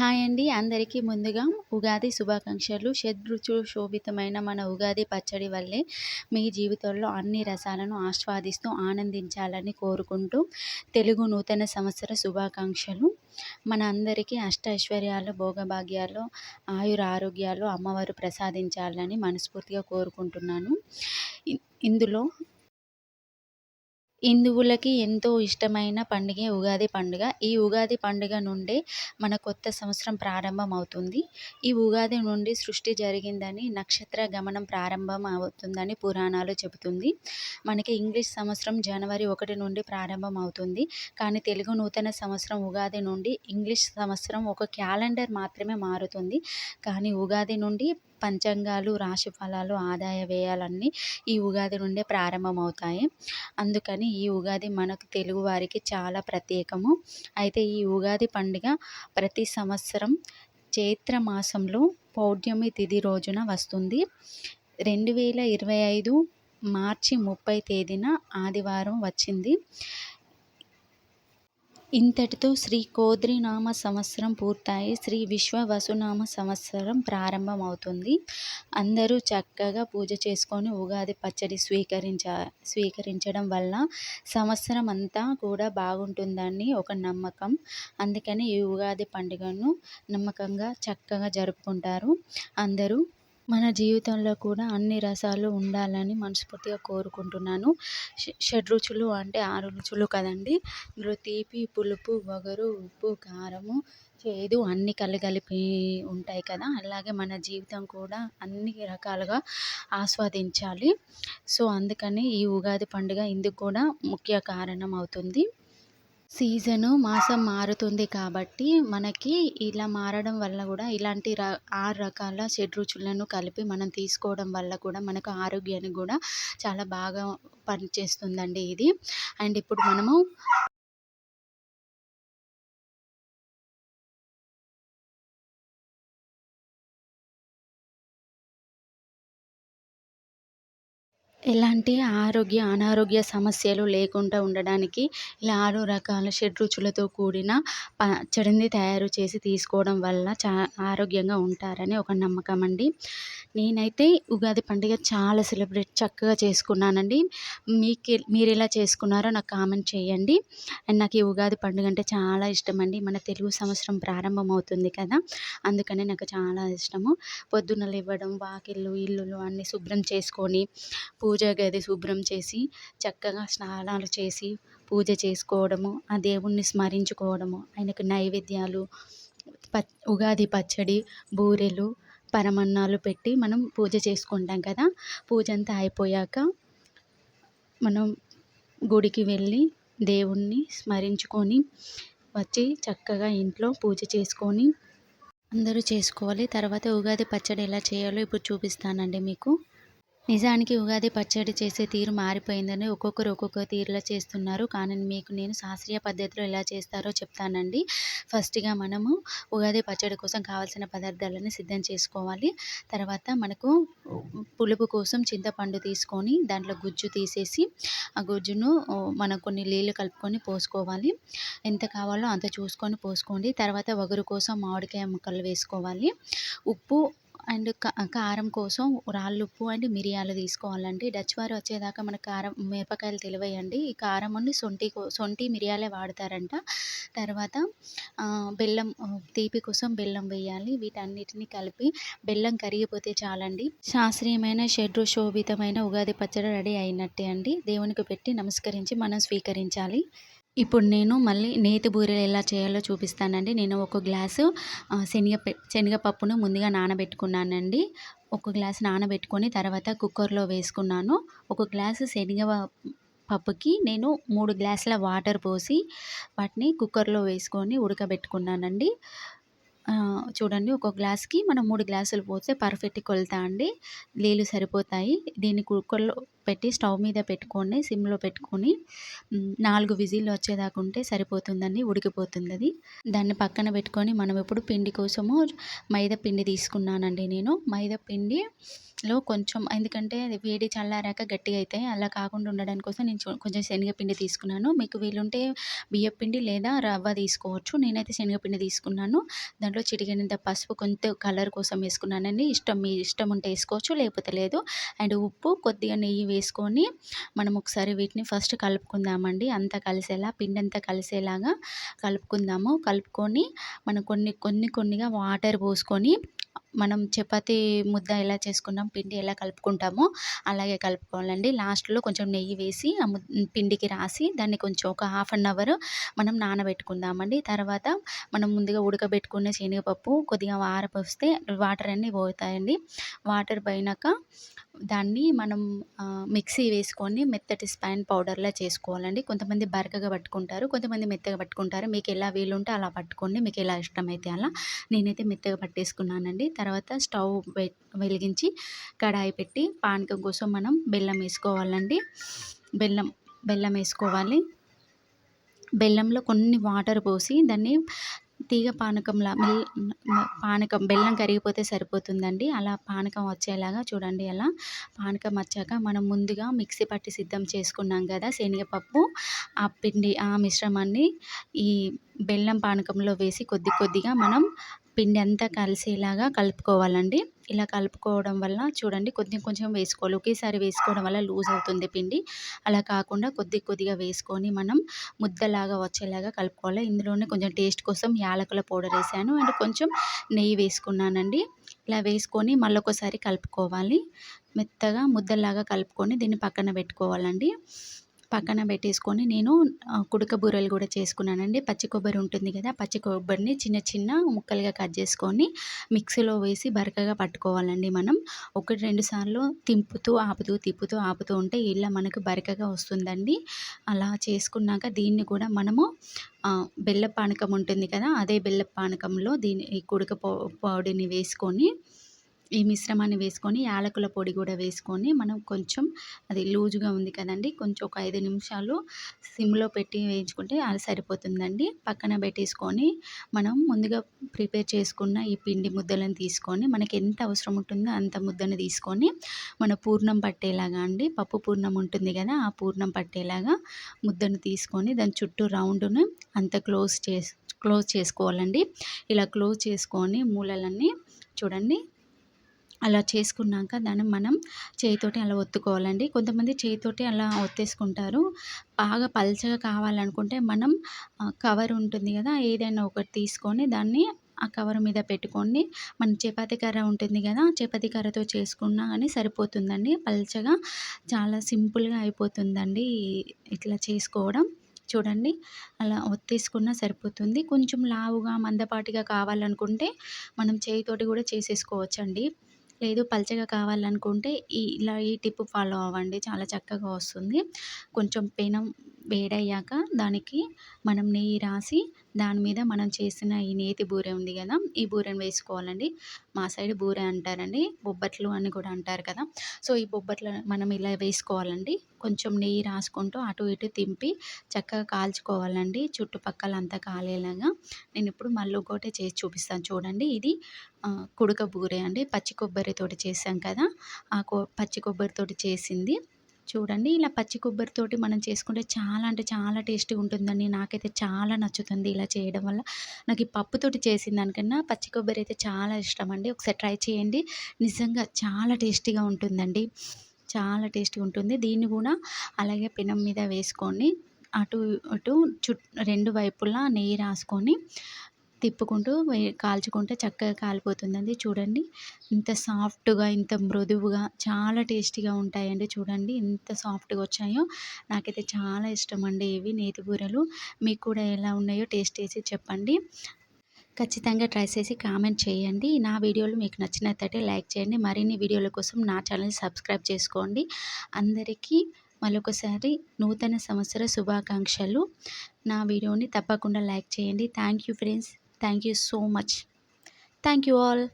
Hi అండి. అందరికీ ముందుగా ఉగాది శుభాకాంక్షలు. షడ్రుచు శోభితమైన మన ఉగాది పచ్చడి వల్లే మీ జీవితంలో అన్ని రసాలను ఆస్వాదిస్తూ ఆనందించాలని కోరుకుంటూ తెలుగు నూతన సంవత్సర శుభాకాంక్షలు. మన అందరికీ అష్ట ఐశ్వర్యాలు భోగభాగ్యాలు ఆయుర ఆరోగ్యాలు అమ్మవారు ప్రసాదించాలని మనస్ఫూర్తిగా కోరుకుంటున్నాను. ఇందులో హిందువులకి ఎంతో ఇష్టమైన పండుగే ఉగాది పండుగ. ఈ ఉగాది పండుగ నుండే మన కొత్త సంవత్సరం ప్రారంభం అవుతుంది ఈ ఉగాది నుండి సృష్టి జరిగిందని నక్షత్ర గమనం ప్రారంభం అవుతుందని పురాణాలు చెబుతుంది. మనకి ఇంగ్లీష్ సంవత్సరం జనవరి ఒకటి నుండి ప్రారంభం అవుతుంది కానీ తెలుగు నూతన సంవత్సరం ఉగాది నుండి ఇంగ్లీష్ సంవత్సరం ఒక క్యాలెండర్ మాత్రమే మారుతుంది. కానీ ఉగాది నుండి పంచాంగాలు రాశి ఫలాలు ఆదాయ వ్యయాలన్నీ ఈ ఉగాది నుండే ప్రారంభమవుతాయి. అందుకని ఈ ఉగాది మనకు తెలుగువారికి చాలా ప్రత్యేకము. అయితే ఈ ఉగాది పండుగ ప్రతి సంవత్సరం చైత్ర మాసంలో పౌర్ణమి తిథి రోజున వస్తుంది. రెండు వేల ఇరవై ఐదు మార్చి ముప్పై తేదీన ఆదివారం వచ్చింది. ఇంతటితో శ్రీ కోద్రినామ సంవత్సరం పూర్తయి శ్రీ విశ్వ వసునామ సంవత్సరం ప్రారంభమవుతుంది. అందరూ చక్కగా పూజ చేసుకొని ఉగాది పచ్చడి స్వీకరించ స్వీకరించడం వల్ల సంవత్సరం అంతా కూడా బాగుంటుందని ఒక నమ్మకం. అందుకని ఈ ఉగాది పండుగను నమ్మకంగా చక్కగా జరుపుకుంటారు. అందరూ మన జీవితంలో కూడా అన్ని రసాలు ఉండాలని మనస్ఫూర్తిగా కోరుకుంటున్నాను. షడ్రుచులు అంటే ఆరు రుచులు కదండి. ఇందులో తీపి పులుపు వగరు ఉప్పు కారము చేదు అన్నీ కలగలిపి ఉంటాయి కదా. అలాగే మన జీవితం కూడా అన్ని రకాలుగా ఆస్వాదించాలి. సో అందుకని ఈ ఉగాది పండుగ ఇందుకు కూడా ముఖ్య కారణం అవుతుంది. సీజను మాసం మారుతుంది కాబట్టి మనకి ఇలా మారడం వల్ల కూడా ఇలాంటి ర ఆరు రకాల షడ్రుచులను కలిపి మనం తీసుకోవడం వల్ల కూడా మనకు ఆరోగ్యానికి కూడా చాలా బాగా పనిచేస్తుందండి ఇది. అండ్ ఇప్పుడు మనము ఎలాంటి ఆరోగ్య అనారోగ్య సమస్యలు లేకుండా ఉండడానికి ఇలా ఆరు రకాల షడ్రుచులతో కూడిన పచ్చడిని తయారు చేసి తీసుకోవడం వల్ల చా ఆరోగ్యంగా ఉంటారని ఒక నమ్మకం అండి. నేనైతే ఉగాది పండుగ చాలా సెలబ్రేట్ చక్కగా చేసుకున్నానండి. మీకు మీరు ఎలా చేసుకున్నారో నాకు కామెంట్ చేయండి. అండ్ నాకు ఈ ఉగాది పండుగ అంటే చాలా ఇష్టం అండి మన తెలుగు సంవత్సరం ప్రారంభం అవుతుంది కదా అందుకనే నాకు చాలా ఇష్టము. పొద్దున్న లేవడం వాకిళ్ళు ఇల్లులు అన్నీ శుభ్రం చేసుకొని పూజ గది శుభ్రం చేసి చక్కగా స్నానాలు చేసి పూజ చేసుకోవడము ఆ దేవుణ్ణి స్మరించుకోవడము ఆయనకు నైవేద్యాలు ప ఉగాది పచ్చడి బూరెలు పరమన్నాలు పెట్టి మనం పూజ చేసుకుంటాం కదా. పూజ అంతా అయిపోయాక మనం గుడికి వెళ్ళి దేవుణ్ణి స్మరించుకొని వచ్చి చక్కగా ఇంట్లో పూజ చేసుకొని అందరూ చేసుకోవాలి. తర్వాత ఉగాది పచ్చడి ఎలా చేయాలో ఇప్పుడు చూపిస్తానండి మీకు. నిజానికి ఉగాది పచ్చడి చేసే తీరు మారిపోయిందని ఒక్కొక్కరు ఒక్కొక్క తీరులో చేస్తున్నారు. కానీ మీకు నేను శాస్త్రీయ పద్ధతిలో ఎలా చేస్తారో చెప్తానండి. ఫస్ట్గా మనము ఉగాది పచ్చడి కోసం కావాల్సిన పదార్థాలను సిద్ధం చేసుకోవాలి. తర్వాత మనకు పులుపు కోసం చింతపండు తీసుకొని దాంట్లో గుజ్జు తీసేసి ఆ గుజ్జును మనం కొన్ని నీళ్ళు కలుపుకొని పోసుకోవాలి. ఎంత కావాలో అంత చూసుకొని పోసుకోండి. తర్వాత వగరు కోసం మామిడికాయ ముక్కలు వేసుకోవాలి. ఉప్పు అండ్ కారం కోసం రాళ్ళుప్పు అండ్ మిరియాలు తీసుకోవాలండి. డచ్ వారు వచ్చేదాకా మన కారం మిరపకాయలు తెలివేయండి. ఈ కారం అండి సొంటి సొంటి మిరియాలే వాడతారంట. తర్వాత బెల్లం తీపి కోసం బెల్లం వేయాలి. వీటన్నిటిని కలిపి బెల్లం కరిగిపోతే చాలండి. శాస్త్రీయమైన షడ్రు శోభితమైన ఉగాది పచ్చడి రెడీ అయినట్టే అండి. దేవునికి పెట్టి నమస్కరించి మనం స్వీకరించాలి. ఇప్పుడు నేను మళ్ళీ నేతి బూరెలు ఎలా చేయాలో చూపిస్తానండి. నేను ఒక గ్లాసు శనగ శనగపప్పును ముందుగా నానబెట్టుకున్నానండి. ఒక గ్లాస్ నానబెట్టుకొని తర్వాత కుక్కర్లో వేసుకున్నాను. ఒక గ్లాసు శనగ పప్పుకి నేను మూడు గ్లాసుల వాటర్ పోసి వాటిని కుక్కర్లో వేసుకొని ఉడకబెట్టుకున్నానండి. చూడండి ఒక గ్లాస్కి మనం మూడు గ్లాసులు పోస్తే పర్ఫెక్ట్ కొలత అండి. నీళ్ళు సరిపోతాయి. దీన్ని కుక్కర్లో పెట్టి స్టవ్ మీద పెట్టుకొని సిమ్లో పెట్టుకొని నాలుగు విజిల్లు వచ్చేదాకా ఉంటే సరిపోతుందండి ఉడికిపోతుంది అది. దాన్ని పక్కన పెట్టుకొని మనం ఇప్పుడు పిండి కోసము మైదా పిండి తీసుకున్నానండి నేను. మైదా పిండిలో కొంచెం ఎందుకంటే అది వేడి చల్లారాక గట్టిగా అవుతాయి అలా కాకుండా ఉండడానికి కోసం నేను కొంచెం శనగపిండి తీసుకున్నాను. మీకు వీలుంటే బియ్యపిండి లేదా రవ్వ తీసుకోవచ్చు. నేనైతే శనగపిండి తీసుకున్నాను. దాంట్లో చిటికెనంత పసుపు కొంత కలర్ కోసం వేసుకున్నానండి. ఇష్టం మీ ఇష్టం ఉంటే వేసుకోవచ్చు లేకపోతే లేదు. అండ్ ఉప్పు కొద్దిగా నెయ్యి వేసుకొని మనం ఒకసారి వీటిని ఫస్ట్ కలుపుకుందామండి. అంతా కలిసేలా పిండి అంతా కలిసేలాగా కలుపుకుందాము. కలుపుకొని మనం కొన్ని కొన్ని కొన్నిగా వాటర్ పోసుకొని మనం చపాతి ముద్ద ఎలా చేసుకున్నాం పిండి ఎలా కలుపుకుంటామో అలాగే కలుపుకోవాలండి. లాస్ట్లో కొంచెం నెయ్యి వేసి ఆ పిండికి రాసి దాన్ని కొంచెం ఒక హాఫ్ అన్ అవర్ మనం నానబెట్టుకుందామండి. తర్వాత మనం ముందుగా ఉడకబెట్టుకున్న శనగపప్పు కొద్దిగా ఆరపోస్తే వాటర్ అన్నీ పోతాయండి. వాటర్ పోయినాక దాన్ని మనం మిక్సీ వేసుకొని మెత్తటి స్పైన్ పౌడర్లా చేసుకోవాలండి. కొంతమంది బరకగా పట్టుకుంటారు కొంతమంది మెత్తగా పట్టుకుంటారు. మీకు ఎలా వీలుంటే అలా పట్టుకోండి మీకు ఎలా ఇష్టమైతే అలా. నేనైతే మెత్తగా పట్టేసుకున్నానండి. తర్వాత స్టవ్ వెలిగించి కడాయి పెట్టి పానకం కోసం మనం బెల్లం వేసుకోవాలండి. బెల్లం బెల్లం వేసుకోవాలి. బెల్లంలో కొన్ని వాటర్ పోసి దాన్ని తీగ పానకంలా పానకం బెల్లం కరిగిపోతే సరిపోతుందండి. అలా పానకం వచ్చేలాగా చూడండి అలా పానకం వచ్చాక మనం ముందుగా మిక్సీ పట్టి సిద్ధం చేసుకున్నాం కదా శనగపప్పు ఆ పిండి ఆ మిశ్రమాన్ని ఈ బెల్లం పానకంలో వేసి కొద్ది కొద్దిగా మనం పిండి అంతా కలిసేలాగా కలుపుకోవాలండి. ఇలా కలుపుకోవడం వల్ల చూడండి కొంచెం కొంచెం వేసుకోవాలి. ఒకేసారి వేసుకోవడం వల్ల లూజ్ అవుతుంది పిండి. అలా కాకుండా కొద్ది కొద్దిగా వేసుకొని మనం ముద్దలాగా వచ్చేలాగా కలుపుకోవాలి. ఇందులోనే కొంచెం టేస్ట్ కోసం యాలకుల పౌడర్ వేసాను. అండ్ కొంచెం నెయ్యి వేసుకున్నానండి. ఇలా వేసుకొని మళ్ళొకసారి కలుపుకోవాలి. మెత్తగా ముద్దలాగా కలుపుకొని దీన్ని పక్కన పెట్టుకోవాలండి. పక్కన పెట్టేసుకొని నేను కుడక బూరెలు కూడా చేసుకున్నానండి. పచ్చి కొబ్బరి ఉంటుంది కదా పచ్చి కొబ్బరిని చిన్న చిన్న ముక్కలుగా కట్ చేసుకొని మిక్సీలో వేసి బరకగా పట్టుకోవాలండి మనం. ఒకటి రెండు సార్లు తింపుతూ ఆపుతూ తిప్పుతూ ఆపుతూ ఉంటే ఇలా మనకు బరకగా వస్తుందండి. అలా చేసుకున్నాక దీన్ని కూడా మనము బెల్ల పానకం ఉంటుంది కదా అదే బెల్ల పానకంలో దీని ఈ కుడక పొడిని వేసుకొని ఈ మిశ్రమాన్ని వేసుకొని యాలకుల పొడి కూడా వేసుకొని మనం కొంచెం అది లూజుగా ఉంది కదండి కొంచెం ఒక ఐదు నిమిషాలు సిమ్లో పెట్టి వేయించుకుంటే అది సరిపోతుందండి. పక్కన పెట్టేసుకొని మనం ముందుగా ప్రిపేర్ చేసుకున్న ఈ పిండి ముద్దలను తీసుకొని మనకి ఎంత అవసరం ఉంటుందో అంత ముద్దను తీసుకొని మన పూర్ణం పట్టేలాగా అండి పప్పు పూర్ణం ఉంటుంది కదా ఆ పూర్ణం పట్టేలాగా ముద్దను తీసుకొని దాని చుట్టూ రౌండ్ను అంత క్లోజ్ చేసి క్లోజ్ చేసుకోవాలండి. ఇలా క్లోజ్ చేసుకొని మూలలన్నీ చూడండి అలా చేసుకున్నాక దాన్ని మనం చేయితోటి అలా ఒత్తుకోవాలండి. కొంతమంది చేయితోటి అలా ఒత్తేసుకుంటారు. బాగా పల్చగా కావాలనుకుంటే మనం కవర్ ఉంటుంది కదా ఏదైనా ఒకటి తీసుకొని దాన్ని ఆ కవర్ మీద పెట్టుకోండి. మన చపాతి కర్ర ఉంటుంది కదా చపాతి కర్రతో చేసుకున్నా కానీ సరిపోతుందండి. పల్చగా చాలా సింపుల్గా అయిపోతుందండి ఇట్లా చేసుకోవడం. చూడండి అలా ఒత్తేసుకున్నా సరిపోతుంది. కొంచెం లావుగా మందపాటిగా కావాలనుకుంటే మనం చేయితోటి కూడా చేసేసుకోవచ్చండి. లేదు పల్చగా కావాలనుకుంటే ఈ ఇలా ఈ టిప్ ఫాలో అవ్వండి. చాలా చక్కగా వస్తుంది. కొంచెం పెనం వేడయ్యాక దానికి మనం నెయ్యి రాసి దాని మీద మనం చేసిన ఈ నేతి బూరె ఉంది కదా ఈ బూరెను వేసుకోవాలండి. మా సైడ్ బూరె అంటారండి బొబ్బట్లు అని కూడా అంటారు కదా. సో ఈ బొబ్బట్లు మనం ఇలా వేసుకోవాలండి. కొంచెం నెయ్యి రాసుకుంటూ అటు ఇటు తింపి చక్కగా కాల్చుకోవాలండి. చుట్టుపక్కల అంతా కాలేలాగా. నేను ఇప్పుడు మళ్ళీ ఒకటే చేసి చూపిస్తాను చూడండి. ఇది కుడక బూరె అండి. పచ్చి కొబ్బరితోటి చేసాం కదా. ఆ కొ పచ్చి కొబ్బరితోటి చేసింది. చూడండి. ఇలా పచ్చి కొబ్బరితోటి మనం చేసుకుంటే చాలా అంటే చాలా టేస్టీగా ఉంటుందండి. నాకైతే చాలా నచ్చుతుంది ఇలా చేయడం వల్ల. నాకు ఈ పప్పుతోటి చేసిన దానికన్నా పచ్చి కొబ్బరి అయితే చాలా ఇష్టం అండి ఒకసారి ట్రై చేయండి. నిజంగా చాలా టేస్టీగా ఉంటుందండి. చాలా టేస్టీగా ఉంటుంది. దీన్ని కూడా అలాగే పెనం మీద వేసుకొని అటు అటు చుట్ రెండు వైపులా నెయ్యి రాసుకొని తిప్పుకుంటూ కాల్చుకుంటే చక్కగా కాలిపోతుందండి. చూడండి. ఇంత సాఫ్ట్గా ఇంత మృదువుగా చాలా టేస్టీగా ఉంటాయండి. చూడండి. ఎంత సాఫ్ట్గా వచ్చాయో. నాకైతే చాలా ఇష్టం అండి ఇవి నేతి బూరెలు. మీకు కూడా ఎలా ఉన్నాయో టేస్ట్ చేసి చెప్పండి. ఖచ్చితంగా ట్రై చేసి కామెంట్ చేయండి. నా వీడియోలు మీకు నచ్చినట్టే లైక్ చేయండి. మరిన్ని వీడియోల కోసం నా ఛానల్ సబ్స్క్రైబ్ చేసుకోండి. అందరికీ మరొకసారి నూతన సంవత్సర శుభాకాంక్షలు. నా వీడియోని తప్పకుండా లైక్ చేయండి. Thank you friends. Thank you so much. Thank you all.